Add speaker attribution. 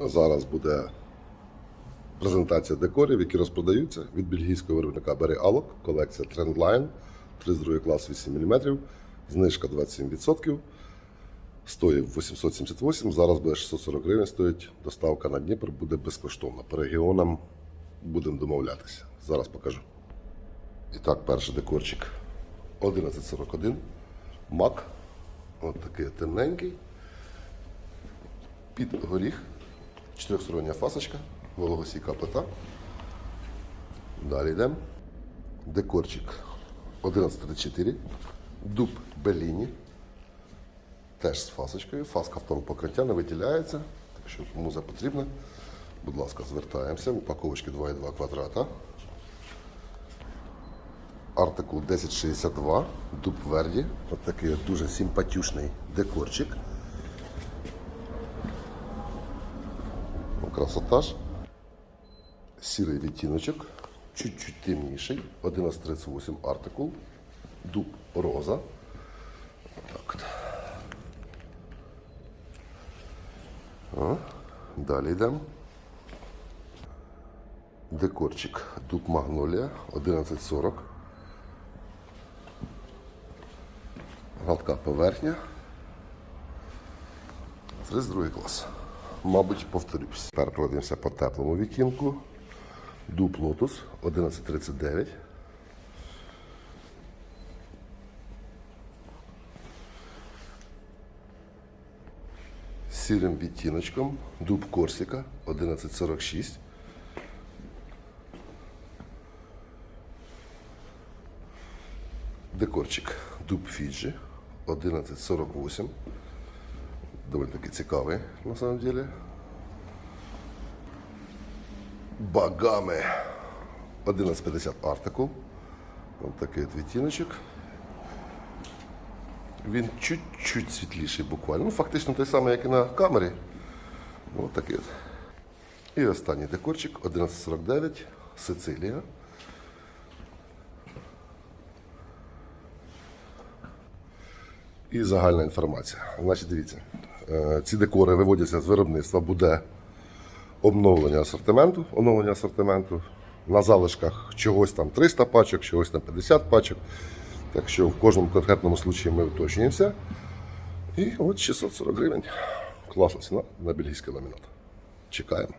Speaker 1: Зараз буде презентація декорів, які розпродаються від бельгійського виробника Берry Alok, колекція Trendline, 32 клас 8 мм, знижка 27%. Стоїть 878, зараз буде 640 гривень стоїть. Доставка на Дніпр буде безкоштовна. По регіонам будемо домовлятися. Зараз покажу. І так, перший декорчик 1141. Мак. Ось такий темненький. Під горіх. Чотирьохстороння фасочка, вологосійка плита. Далі йдемо. Декорчик 1134. Дуб Беліні. Теж з фасочкою. Фаска в тому покриття не виділяється. Так що кому потрібна, будь ласка, звертаємося. Упаковочки 2,2 квадрата. Артикул 1062, дуб Верді. Ось такий дуже симпатюшний декорчик. Красотаж. Сірий відтіночок, чуть-чуть темніший. 1138 артикул. Дуб роза. Так. О, далі йдемо. Декорчик дуб магнолія 1140. Гладка поверхня. 32 клас. Мабуть, повторюсь. Тепер пройдемося по теплому відтінку. Дуб лотус 1139. З Сірим відтіночком. Дуб Корсіка 1146. Декорчик Дуб Фіджі 1148. Доволі таки цікавий, на самом деле. Багами 1150 артикул. Ось такий от відтіночок. Він чуть-чуть світліший буквально. Ну, фактично той самий, як і на камері. Ось такий от. І останній декорчик 1149 Сицилія. І загальна інформація. Значить, дивіться, ці декори виводяться з виробництва, буде обновлення асортименту, оновлення асортименту. На залишках чогось там 300 пачок, чогось там 50 пачок. Так що в кожному конкретному случаї ми уточнюємося. І от 640 гривень. Класна ціна на бельгійський ламінат. Чекаємо.